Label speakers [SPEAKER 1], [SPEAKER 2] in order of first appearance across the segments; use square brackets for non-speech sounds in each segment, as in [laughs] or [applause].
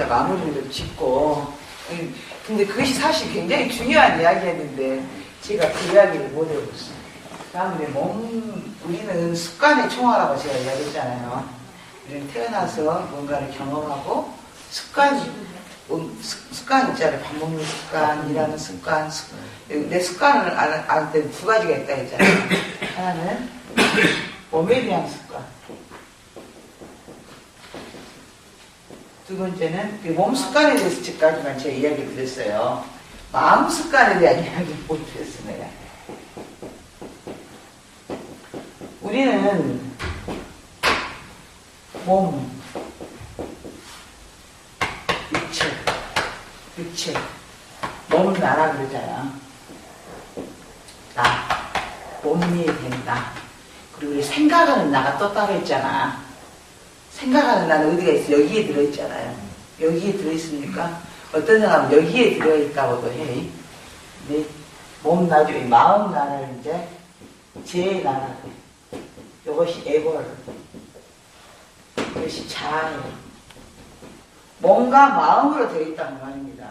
[SPEAKER 1] 제가 마무리를 짓고 음, 근데 그것이 사실 굉장히 중요한 이야기였는데 제가 그 이야기를 못 해봤어요. 다음에 몸 우리는 습관의 총화라고 제가 이야기했잖아요. 태어나서 뭔가를 경험하고 습관이 음, 습- 습관 있잖아요. 밥 먹는 습관, 일하는 습관, 습- 내 습관을 알때두 가지가 있다 했잖아요. 하나는 몸에 대한 습관. 두 번째는 그몸 습관에 대해서 지금까지만 제가 이야기를 드렸어요. 마음 습관에 대한 [laughs] 이야기를 못 드렸습니다. 우리는 몸, 육체, 육체, 몸은 나라 그러잖아. 나, 몸이 된다. 그리고 우리 생각하는 나가 또 따로 있잖아. 생각하는 나는 어디가 있어? 여기에 들어있잖아요. 여기에 들어있으니까 어떤 사람은 여기에 들어있다고도 해. 내몸 나중에 마음 나를 이제 제 나라. 이것이 에고를. 이것이 자아예 몸과 마음으로 되어 있다는 말입니다.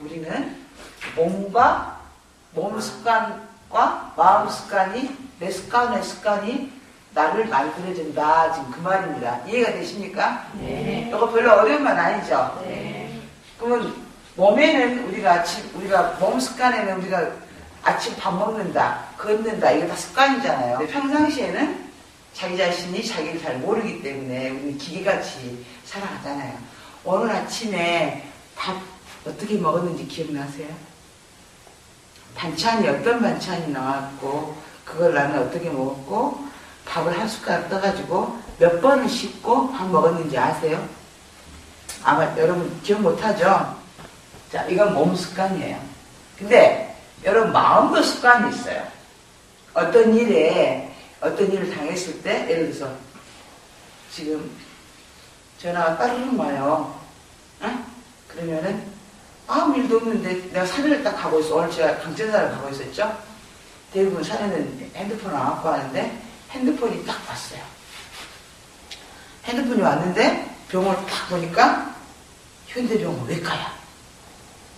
[SPEAKER 1] 우리는 몸과 몸 습관과 마음 습관이 내 습관의 습관이 나를 만들어준다. 지금 그 말입니다. 이해가 되십니까?
[SPEAKER 2] 네.
[SPEAKER 1] 이거 별로 어려운 말 아니죠?
[SPEAKER 2] 네.
[SPEAKER 1] 그러면 몸에는 우리가 아침 우리가 몸 습관에는 우리가 아침 밥 먹는다, 걷는다 이거 다 습관이잖아요. 평상시에는 자기 자신이 자기를 잘 모르기 때문에 우리 기계같이 살아가잖아요. 오늘 아침에 밥 어떻게 먹었는지 기억나세요? 반찬이 어떤 반찬이 나왔고 그걸 나는 어떻게 먹었고 밥을 한 숟가락 떠가지고 몇 번을 씻고 밥 먹었는지 아세요? 아마 여러분 기억 못하죠? 자, 이건 몸 습관이에요. 근데 여러분 마음도 습관이 있어요. 어떤 일에 어떤 일을 당했을 때 예를 들어서 지금 전화가 따르릉 와요. 응? 그러면은 아무 일도 없는데 내가 산을 딱 가고 있어. 오늘 제가 강천산을 가고 있었죠. 대부분 산에는 핸드폰을 안 갖고 하는데 핸드폰이 딱 왔어요. 핸드폰이 왔는데 병원을 딱 보니까 현대병원 외과야.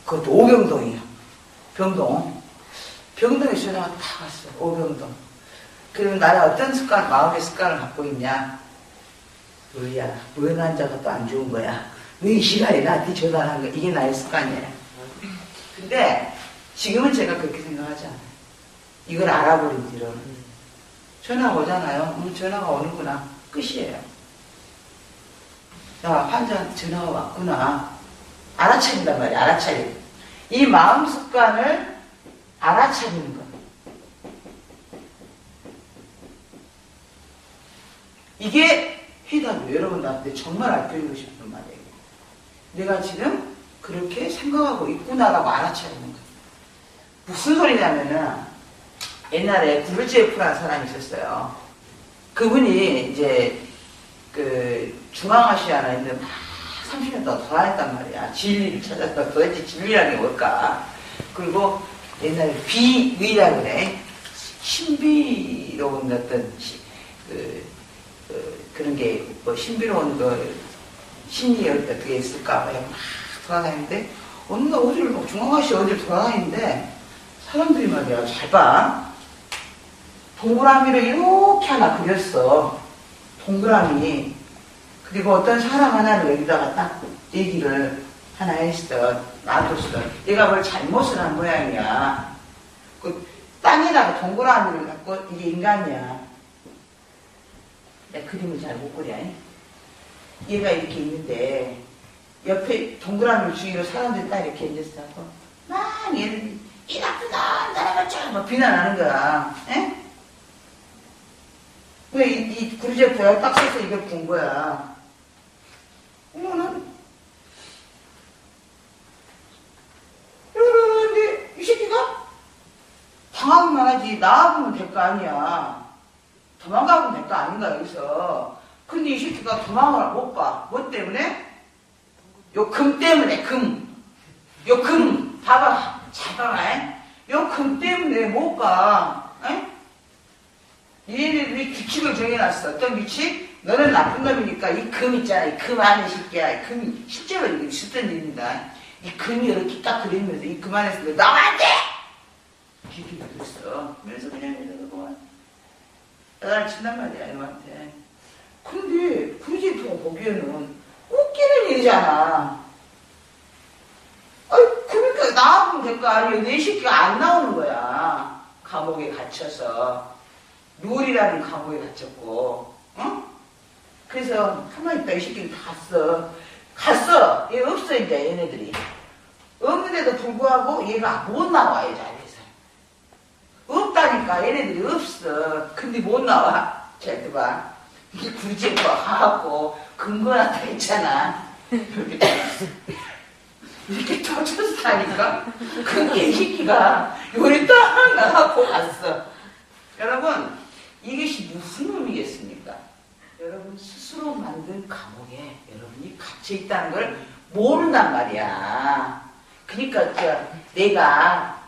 [SPEAKER 1] 그것도 오병동이야. 병동. 병동에 전화가 딱 왔어. 오병동. 그러면 나는 어떤 습관, 마음의 습관을 갖고 있냐? 뭐야, 왜 환자가 또 안 좋은 거야? 왜 이 시간에 나한테 전화를 한 거야? 이게 나의 습관이에요. 근데 지금은 제가 그렇게 생각하지 않아요. 이걸 알아버린 뒤로는. 전화가 오잖아요. 음, 전화가 오는구나. 끝이에요. 야, 환자한테 전화가 왔구나. 알아차린단 말이야, 알아차림. 이 마음 습관을 알아차리는 거예요. 이게 해답이에요. 여러분들한테 정말 알려주고 싶은 말이에요. 내가 지금 그렇게 생각하고 있구나라고 알아차리는 거예요. 무슨 소리냐면은 옛날에 구르제프라는 사람이 있었어요. 그분이 이제 그 중앙아시아나 있는 막 30년 동안 돌아다녔단 말이야. 진리를 찾았다. 도대체 진리라는 게 뭘까? 그리고 옛날에 비의라 그래. 신비로운 어떤 시- 그, 그, 그런 게 뭐 신비로운 그 심리 어떻게 있을까? 막 돌아다니는데 어느 날 어디를 막 중앙아시아 어디를 돌아다니는데 사람들이 말이야 잘 봐. 동그라미를 이렇게 하나 그렸어. 동그라미. 그리고 어떤 사람 하나를 여기다가 딱 얘기를 하나 했어. 놔뒀어. 얘가 뭘 잘못을 한 모양이야. 그 땅에다가 동그라미를 갖고 이게 인간이야. 내 그림을 잘 못 그려. 얘가 이렇게 있는데 옆에 동그라미 주위로 사람들이 딱 이렇게 앉았어. 막 얘는 이 나쁜 놈 나라가 쫙막 비난하는 거야. 에? 왜 이, 이 구리제프야 딱 써서 이걸 본 거야. 어머나. 그런데 이 새끼가 당하기만 하지 나와보면 될 거 아니야. 도망가면 될 거 아닌가 여기서. 근데 이 새끼가 도망을 못 가. 뭐 때문에? 요 금 때문에 금. 요 금. 봐봐. 잘 봐봐. 요금 때문에 못 가. 에? 얘네들이 규칙을 정해놨어. 어떤 규칙? 너는 나쁜 놈이니까 이 금 있잖아. 이 금 안에 새끼야. 이 금이 실제로 이게 있었던 일입니다. 이 금이 이렇게 딱 그리면서 이 금 안에서 너안 돼! 이렇게 그랬어. 그래서 그냥 이러고 나를 친단 말이야, 이놈한테. 근데 굳이 보- 보기에는 웃기는 일이잖아. 아이, 그러니까 될거 아니에요. 내 새끼가 안 나오는 거야. 감옥에 갇혀서. 룰이라는 감옥에 갇혔고, 어? 그래서 가만히 있다. 이 새끼는 다 갔어. 갔어. 얘 없어, 이제 얘네들이. 없는데도 불구하고 얘가 못 나와, 이 자리에서. 없다니까. 얘네들이 없어. 근데 못 나와. 잘 들어봐. 이게 굳이 뭐 하고 근거나 다 있잖아. [laughs] 이렇게 터져서 다니까 그게 새끼가 요리 딱 나가고 갔어. 여러분 이것이 무슨 의미겠습니까? 여러분 스스로 만든 감옥에 여러분이 갇혀 있다는 걸 모른단 말이야. 그러니까 저 내가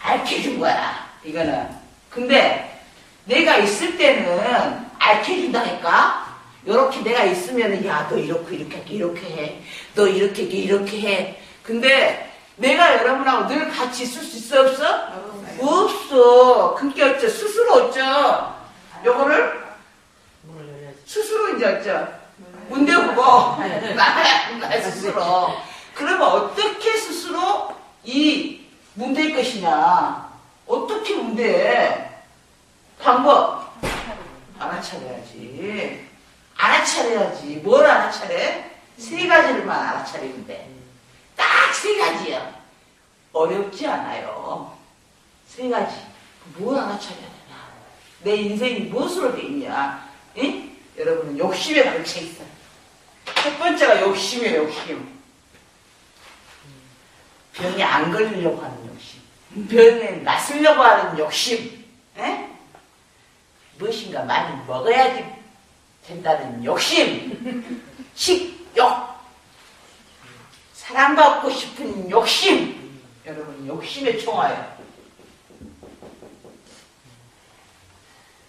[SPEAKER 1] 알켜준 거야. 이거는. 근데 내가 있을 때는 알켜준다니까. 요렇게 내가 있으면 야 너 이렇게 이렇게 할게, 이렇게 해. 너 이렇게 이렇게 해. 근데 내가 여러분하고 늘 같이 있을 수 있어 없어? 없어. 그러니까 어쩌 스스로 어쩌. 요거를 스스로 이제. 문제 보고 [laughs] [laughs] 나야 나 스스로. 그러면 어떻게 스스로 이 문제일 것이냐? 어떻게 문제? 방법 알아차려야지. 알아차려야지. 뭘 알아차려? 세 가지를만 알아차리면 돼. 딱 세 가지야. 어렵지 않아요. 세 가지. 뭘 알아차려야 되나? 내 인생이 무엇으로 돼 있냐? 응? 여러분은 욕심에 걸쳐 있어. 첫 번째가 욕심이에요, 욕심. 병에 안 걸리려고 하는 욕심. 병에 낫으려고 하는 욕심. 에? 무엇인가 많이 먹어야지 된다는 욕심. 식욕. 사랑받고 싶은 욕심. 여러분, 욕심의 총화예요.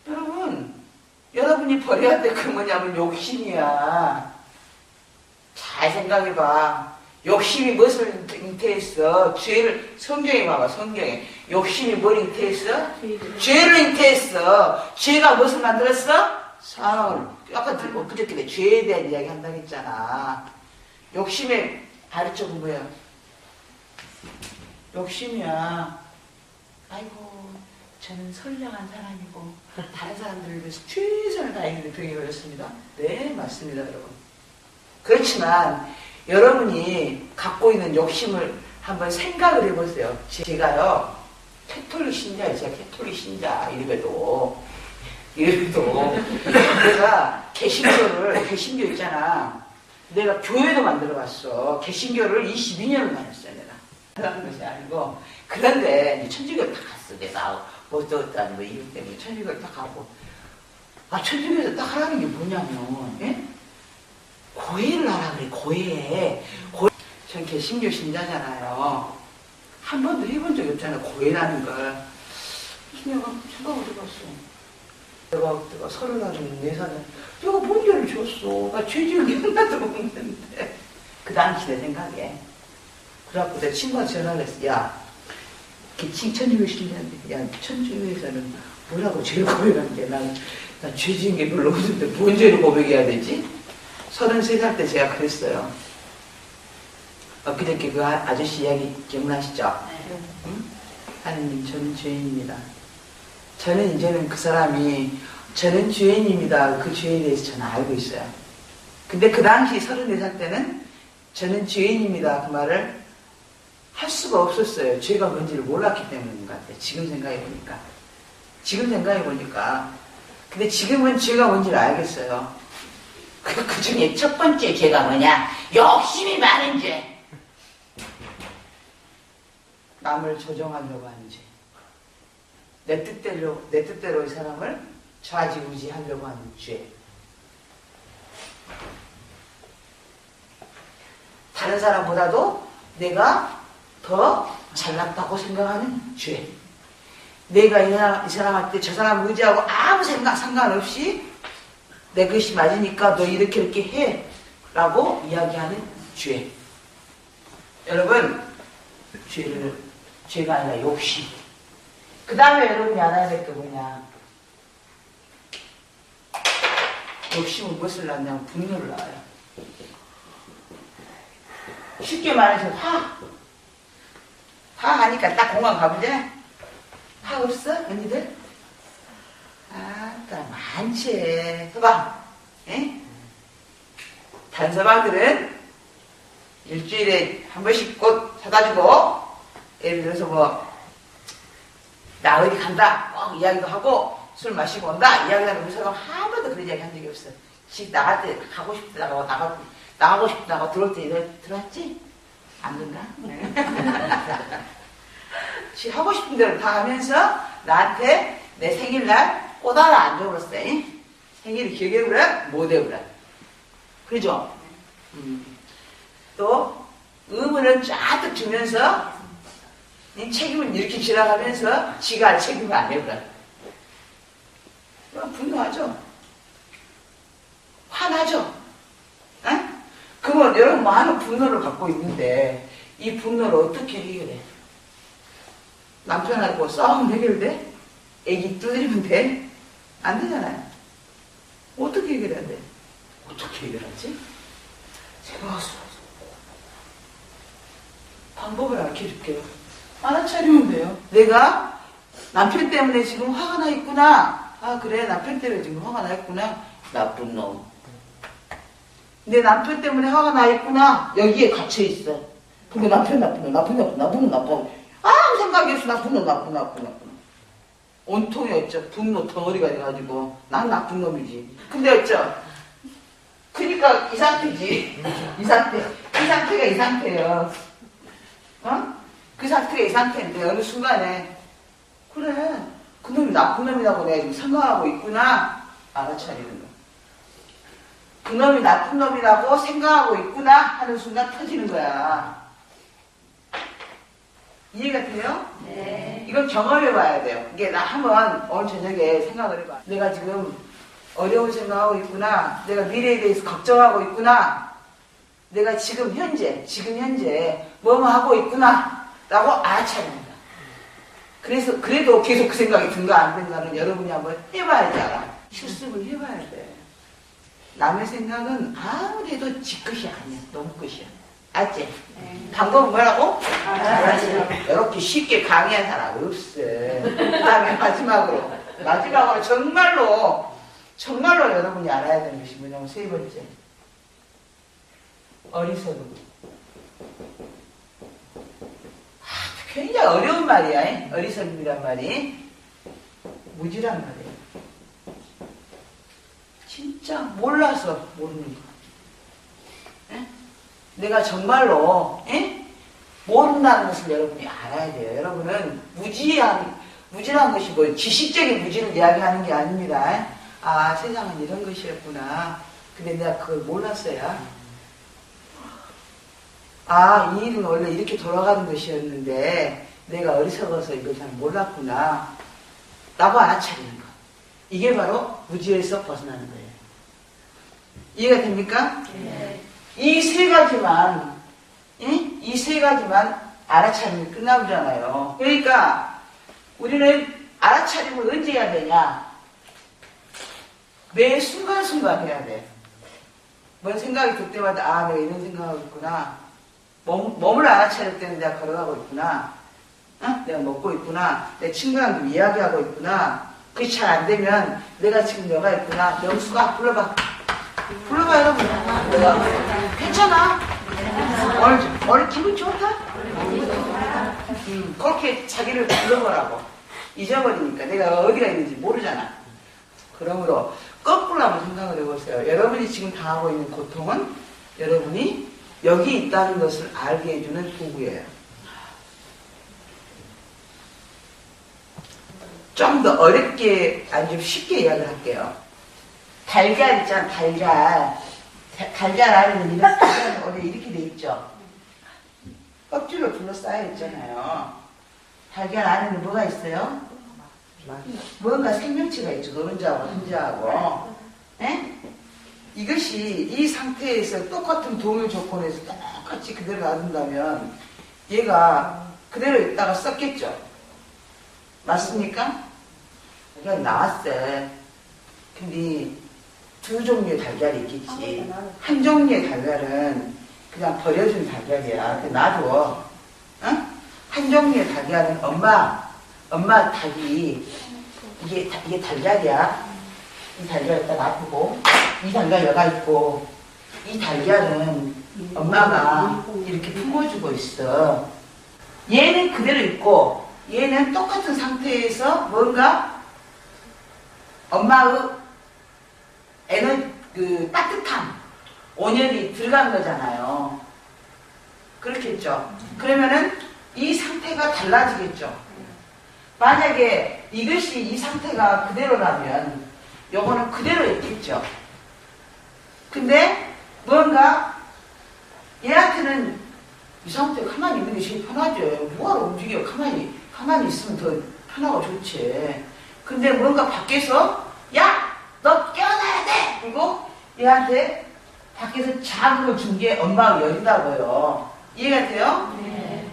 [SPEAKER 1] 여러분, 여러분이 버려야 될그 뭐냐면 욕심이야. 잘 생각해봐. 욕심이 무엇을 잉태했어? 죄를, 성경에 봐봐, 성경에. 욕심이 뭘 잉태했어? 죄를 잉태했어. 죄가 무엇을 만들었어? 사랑을. 아까 들- 엊그저께 죄에 대한 이야기 한다고 했잖아. 욕심의 가르쳐본 뭐야? 욕심이야. 아이고, 저는 선량한 사람이고, 다른 사람들을 위해서 최선을 다했는데 병이 걸렸습니다. 네, 맞습니다, 여러분. 그렇지만, 여러분이 갖고 있는 욕심을 한번 생각을 해보세요. 제가요, 캐톨릭 신자예요. 제가 캐톨릭 신자. 이래도, 이래도, 내가 개신교를, 개신교 있잖아. 내가 교회도 만들어 봤어. 개신교를 22년을 다녔어요, 내가. 그런 것이 아니고. 그런데, 이제 천주교를 다 갔어, 내가. 어떤, 뭐, 이유 때문에 천주교를 딱 가고. 아, 천주교에서 딱 하라는 게 뭐냐면, 예? 고해를 하라 그래, 고해. 고... 전 개신교 신자잖아요. 한 번도 해본 적이 없잖아요, 고해라는 걸. 내가 생각을 해봤어. 내가 내가 서른 살은 네 살에 내가 뭔 죄를 줬어. 나 죄지은 게 하나도 없는데. 그 당시 내 생각에. 그래갖고 내 친구한테 전화를 했어. 야, 기칭 천주교 신자인데, 야, 천주교에서는 뭐라고 죄를 고백하는 게 난, 난 죄지은 게 별로 없는데 뭔 죄를 고백해야 되지? 33살 때 제가 그랬어요. 엊그저께 그 아- 아저씨 이야기 기억나시죠? 응? 하느님, 저는 죄인입니다. 저는 이제는 그 사람이 저는 죄인입니다. 그 죄에 대해서 저는 알고 있어요. 근데 그 당시 34살 때는 저는 죄인입니다. 그 말을 할 수가 없었어요. 죄가 뭔지를 몰랐기 때문인 것 같아요. 지금 생각해보니까. 지금 생각해보니까. 근데 지금은 죄가 뭔지를 알겠어요. 그, 그 중에 첫 번째 죄가 뭐냐? 욕심이 많은 죄. 남을 조정하려고 하는 죄. 내 뜻대로, 내 뜻대로 이 사람을 좌지우지 하려고 하는 죄. 다른 사람보다도 내가 더 잘났다고 생각하는 죄. 내가 이, 사람, 이 사람한테 저 사람 의지하고 아무 생각 상관없이 내 것이 맞으니까 너 이렇게 이렇게 해 라고 이야기하는 죄. 여러분 죄를 죄가 아니라 욕심. 그 다음에 여러분이 알아야 될 게 뭐냐? 욕심은 무엇을 낳냐면 분노를 낳아요. 쉽게 말해서 화 화 하니까 딱 공항 가보자 화 없어 언니들? 아따 많지 서방 에? 단서방들은 일주일에 한 번씩 꽃 사다 주고 예를 들어서 뭐 나 어디 간다 꼭 이야기도 하고 술 마시고 온다 이야기도 하고 우리 서방 한 번도 그런 이야기 한 적이 없어 집 나갈 때 가고 싶다 나가고 나가고 나가고 싶다 나가고 들어올 때너 들어왔지? 안 그런가? 지 하고 싶은 대로 다 하면서 나한테 내 생일날 꽃 하나 안 줘버렸어. 잉? 생일을 기억해 보라? 못 해보라. 그죠? 음. 또, 의문을 쫙 주면서, 이 책임을 이렇게 지나가면서 지가 할 책임을 안 해보라. 분노하죠? 화나죠? 응? 그러면 여러분 많은 분노를 갖고 있는데, 이 분노를 어떻게 해결해? 남편하고 싸우면 해결돼? 애기 두드리면 돼? 안 되잖아요. 어떻게 해결해야 돼? 어떻게 해결하지? 제가 방법을 알려줄게요. 알아차리면 돼요. 내가 남편 때문에 지금 화가 나 있구나. 아 그래 남편 때문에 지금 화가 나 있구나. 나쁜 놈. 내 남편 때문에 화가 나 있구나. 여기에 갇혀 있어. 근데 남편 나쁜 놈, 나쁜 놈, 나쁜 놈, 나쁜 놈. 아무 생각이 없어. 나쁜 놈, 나쁜 놈, 나쁜 놈. 온통이 어쩌 분노 덩어리가 돼가지고 난 나쁜 놈이지. 근데 어쩌? 그니까 이 상태지. 이 상태. 이 상태가 이 상태예요. 어? 그 상태가 이 상태인데 어느 순간에 그래 그 놈이 나쁜 놈이라고 내가 지금 생각하고 있구나 알아차리는 거. 그 놈이 나쁜 놈이라고 생각하고 있구나 하는 순간 터지는 거야. 이해가 돼요?
[SPEAKER 2] 네.
[SPEAKER 1] 이건 경험해 봐야 돼요. 이게 나 한번 오늘 저녁에 생각을 해봐. 내가 지금 어려운 생각하고 있구나. 내가 미래에 대해서 걱정하고 있구나. 내가 지금 현재, 지금 현재 뭐뭐 하고 있구나. 라고 알아차립니다. 그래서, 그래도 계속 그 생각이 든가 안 든가는 여러분이 한번 해봐야지 알아. 실습을 해봐야 돼. 남의 생각은 아무래도 지 것이 아니야. 너무 것이야. 알지?
[SPEAKER 2] 네.
[SPEAKER 1] 방법은 뭐라고?
[SPEAKER 2] 알아차리라.
[SPEAKER 1] 이렇게 쉽게 강의한 사람 없어. 그 다음에 마지막으로. 마지막으로 정말로, 정말로 여러분이 알아야 되는 것이 뭐냐면 세 번째. 어리석음. 아, 굉장히 어려운 말이야. 이. 어리석음이란 말이. 무지란 말이에요. 진짜 몰라서 모르는 거. 예? 내가 정말로, 예? 모른다는 것을 여러분이 알아야 돼요. 여러분은 무지한, 무지란 것이 뭐 지식적인 무지를 이야기하는 게 아닙니다. 아, 세상은 이런 것이었구나. 근데 내가 그걸 몰랐어요. 아, 이 일은 원래 이렇게 돌아가는 것이었는데 내가 어리석어서 이걸 잘 몰랐구나. 라고 알아차리는 거. 이게 바로 무지에서 벗어나는 거예요. 이해가 됩니까?
[SPEAKER 2] 네.
[SPEAKER 1] 이세 가지만, 이 세 가지만 알아차리면 끝나잖아요. 그러니까 우리는 알아차림을 언제 해야 되냐? 매 순간순간 해야 돼. 뭔 생각이 들 때마다, 아, 내가 이런 생각하고 있구나. 몸, 몸을 알아차릴 때는 내가 걸어가고 있구나. 어? 내가 먹고 있구나. 내 친구랑 좀 이야기하고 있구나. 그게 잘 안 되면 내가 지금 여가 있구나. 명수가 불러봐. 불러봐, 여러분. 괜찮아. 오늘, 오늘 기분 좋다? 음, 그렇게 자기를 불러보라고. 잊어버리니까 내가 어디가 있는지 모르잖아. 그러므로 거꾸로 한번 생각을 해보세요. 여러분이 지금 당하고 있는 고통은 여러분이 여기 있다는 것을 알게 해주는 도구예요. 좀 더 어렵게, 아니 좀 쉽게 이야기를 할게요. 달걀 있잖아, 달걀. 다- 달걀 안에는 이렇게, 원래 이렇게 돼 있죠. 껍질로 둘러싸여 있잖아요. 달걀 안에는 뭐가 있어요? 뭔가 생명체가 있죠. 노른자하고 흰자하고. 예? 이것이 이 상태에서 똑같은 동일 조건에서 똑같이 그대로 놔둔다면 얘가 그대로 있다가 썩겠죠. 맞습니까? 그냥 나왔어요. 근데 두 종류의 달걀이 있겠지. 한 종류의 달걀은 그냥 버려준 달걀이야. 그 놔둬. 응? 한 종류의 달걀은 엄마, 엄마 닭이 이게, 다- 이게 달걀이야. 이 달걀 여기다 놔두고 이 달걀 여가 있고 이 달걀은 엄마가 이렇게 품어주고 있어. 얘는 그대로 있고 얘는 똑같은 상태에서 뭔가 엄마의 에너 그 따뜻함 온열이 들어간 거잖아요. 그렇겠죠. 그러면은 이 상태가 달라지겠죠. 만약에 이것이 이 상태가 그대로라면 요거는 그대로 있겠죠. 근데 뭔가 얘한테는 이 상태 가만히 있는 게 제일 편하죠. 뭐하러 움직여? 가만히 가만히 있으면 더 편하고 좋지. 근데 뭔가 밖에서 야. 그리고 얘한테 밖에서 자극을 준 게 엄마가 열이다고요. 이해가 돼요?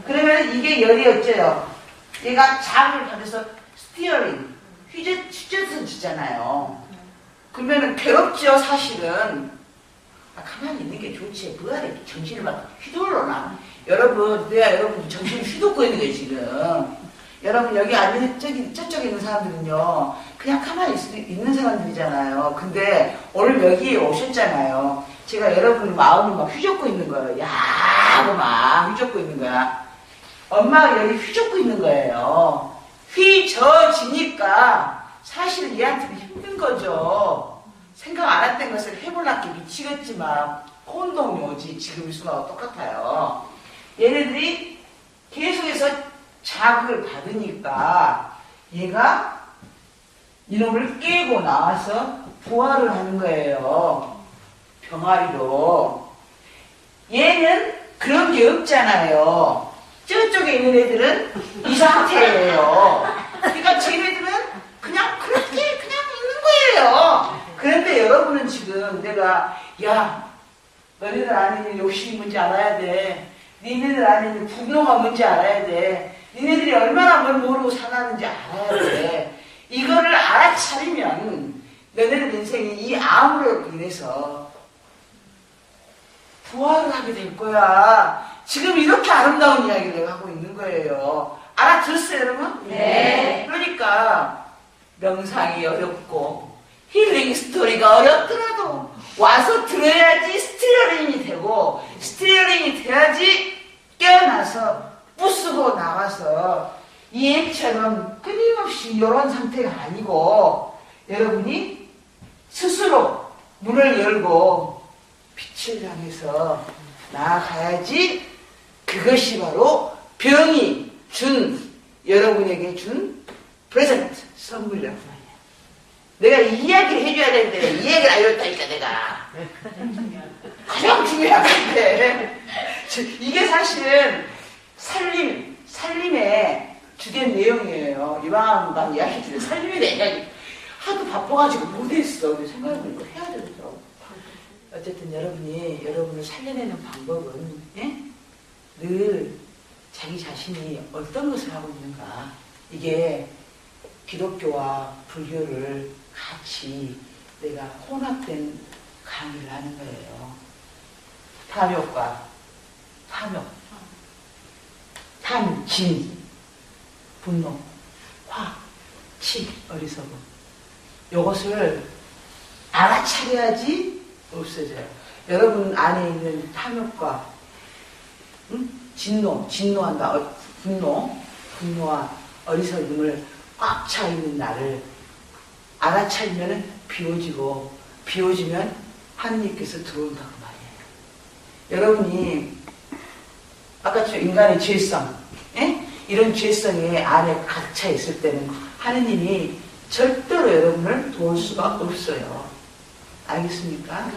[SPEAKER 1] 그러면 이게 열이 어째요? 얘가 자극을 받아서 스티어링, 휘저, 휘저서 주잖아요. 그러면은 괴롭죠, 사실은. 아, 가만히 있는 게 좋지. 이렇게 정신을 막 휘둘러나. 여러분, 내가 여러분 정신을 휘둘고 있는 거예요, 지금. 여러분, 여기 앉은 저기, 저쪽에 있는 사람들은요, 그냥 가만히 있, 있는 사람들이잖아요. 근데 오늘 여기에 오셨잖아요. 제가 여러분 마음을 막 휘젓고 있는 거예요. 야 하고 막 휘젓고 있는 거야. 엄마가 여기 휘젓고 있는 거예요. 휘저지니까 사실은 얘한테는 힘든 거죠. 생각 안 했던 것을 해볼라게 미치겠지만 혼동이 오지 지금 이 순간과 똑같아요. 얘네들이 계속해서 자극을 받으니까 얘가 이놈을 깨고 나와서 부활을 하는 거예요. 병아리로. 얘는 그런 게 없잖아요. 저쪽에 있는 애들은 이 상태예요. 그러니까 쟤네들은 그냥 그렇게 그냥 있는 거예요. 그런데 여러분은 지금 내가 야 너희들 안에 있는 욕심이 뭔지 알아야 돼. 니네들 안에 있는 분노가 뭔지 알아야 돼. 니네들이 얼마나 뭘 모르고 살았는지 알아야 돼. 이거를 알아차리면 너네들 인생이 이 암으로 인해서 부활을 하게 될 거야. 지금 이렇게 아름다운 이야기를 하고 있는 거예요. 알아들었어요, 여러분?
[SPEAKER 2] 네.
[SPEAKER 1] 그러니까 명상이 어렵고 힐링 스토리가 어렵더라도 와서 들어야지 스티어링이 되고 스티어링이 돼야지 깨어나서 부수고 나가서 이행처럼 끊임없이 이런 상태가 아니고 여러분이 스스로 문을 열고 빛을 향해서 나아가야지 그것이 바로 병이 준 여러분에게 준 프레젠트 선물이란 말이야. 내가 이 이야기를 해줘야 되는데 이 얘기를 알려줬다니까 내가 가장 중요한 건데 이게 사실은 살림 살림의 주된 내용이에요. 이방간 이야기 중에 살림에 대한 하도 바빠가지고 못했어. 생각해보니까 해야 되겠더라고. 어쨌든 여러분이 여러분을 살려내는 방법은 예? 늘 자기 자신이 어떤 것을 하고 있는가 이게 기독교와 불교를 같이 내가 혼합된 강의를 하는 거예요. 탐욕과 탐욕, 탐, 진, 분노, 화, 치, 어리석음. 요것을 알아차려야지 없어져요. 여러분 안에 있는 탐욕과 응? 진노, 진노한다. 어, 분노, 분노와 어리석음을 꽉 차 있는 나를 알아차리면 비워지고 비워지면 하느님께서 들어온다고 말이에요. 여러분이 아까 저 인간의 죄성, 예? 이런 죄성이 안에 가득 차 있을 때는 하느님이 절대로 여러분을 도울 수가 없어요. 알겠습니까?